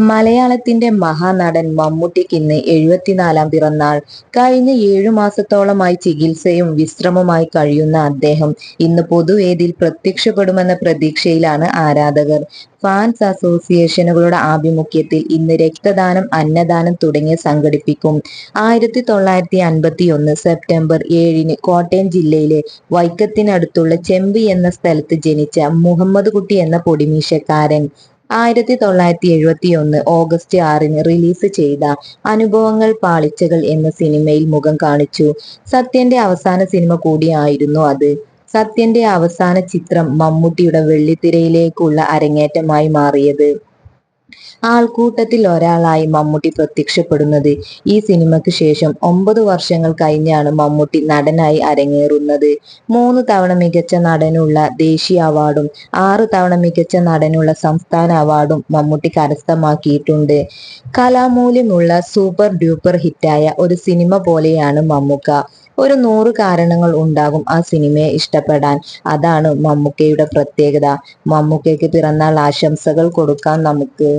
മലയാളത്തിന്റെ മഹാനടൻ മമ്മൂട്ടിക്ക് ഇന്ന് എഴുപത്തിനാലാം പിറന്നാൾ. കഴിഞ്ഞ ഏഴു മാസത്തോളമായി ചികിത്സയും വിശ്രമമായി കഴിയുന്ന അദ്ദേഹം ഇന്ന് പൊതുവേദിയിൽ പ്രത്യക്ഷപ്പെടുമെന്ന പ്രതീക്ഷയിലാണ് ആരാധകർ. ഫാൻസ് അസോസിയേഷനുകളുടെ ആഭിമുഖ്യത്തിൽ ഇന്ന് രക്തദാനം അന്നദാനം തുടങ്ങിയ സംഘടിപ്പിക്കും. ആയിരത്തി തൊള്ളായിരത്തി അൻപത്തി ഒന്ന് സെപ്റ്റംബർ ഏഴിന് കോട്ടയം ജില്ലയിലെ വൈക്കത്തിനടുത്തുള്ള ചെമ്പി എന്ന സ്ഥലത്ത് ജനിച്ച മുഹമ്മദ് കുട്ടി എന്ന പൊടിമീശക്കാരൻ. ആയിരത്തി തൊള്ളായിരത്തി എഴുപത്തി ഒന്ന് ഓഗസ്റ്റ് ആറിന് റിലീസ് ചെയ്ത അനുഭവങ്ങൾ പാളിച്ചകൾ എന്ന സിനിമയിൽ മുഖം കാണിച്ചു. സത്യന്റെ അവസാന സിനിമ കൂടിയായിരുന്നു അത്. സത്യന്റെ അവസാന ചിത്രം മമ്മൂട്ടിയുടെ വെള്ളിത്തിരയിലേക്കുള്ള അരങ്ങേറ്റമായി മാറിയത്. ആൾക്കൂട്ടത്തിൽ ഒരാളായി മമ്മൂട്ടി പ്രത്യക്ഷപ്പെടുന്നത്. ഈ സിനിമയ്ക്ക് ശേഷം ഒമ്പത് വർഷങ്ങൾ കഴിഞ്ഞാണ് മമ്മൂട്ടി നടനായി അരങ്ങേറുന്നത്. മൂന്ന് തവണ മികച്ച നടനുള്ള ദേശീയ അവാർഡും ആറ് തവണ മികച്ച നടനുള്ള സംസ്ഥാന അവാർഡും മമ്മൂട്ടി കരസ്ഥമാക്കിയിട്ടുണ്ട്. കലാമൂല്യമുള്ള സൂപ്പർ ഡ്യൂപ്പർ ഹിറ്റായ ഒരു സിനിമ പോലെയാണ് മമ്മൂക്ക. ഒരു നൂറ് കാരണങ്ങൾ ഉണ്ടാകും ആ സിനിമയെ ഇഷ്ടപ്പെടാൻ. അതാണ് മമ്മൂക്കയുടെ പ്രത്യേകത. മമ്മൂക്കയ്ക്ക് പിറന്നാൾ ആശംസകൾ കൊടുക്കാം നമുക്ക്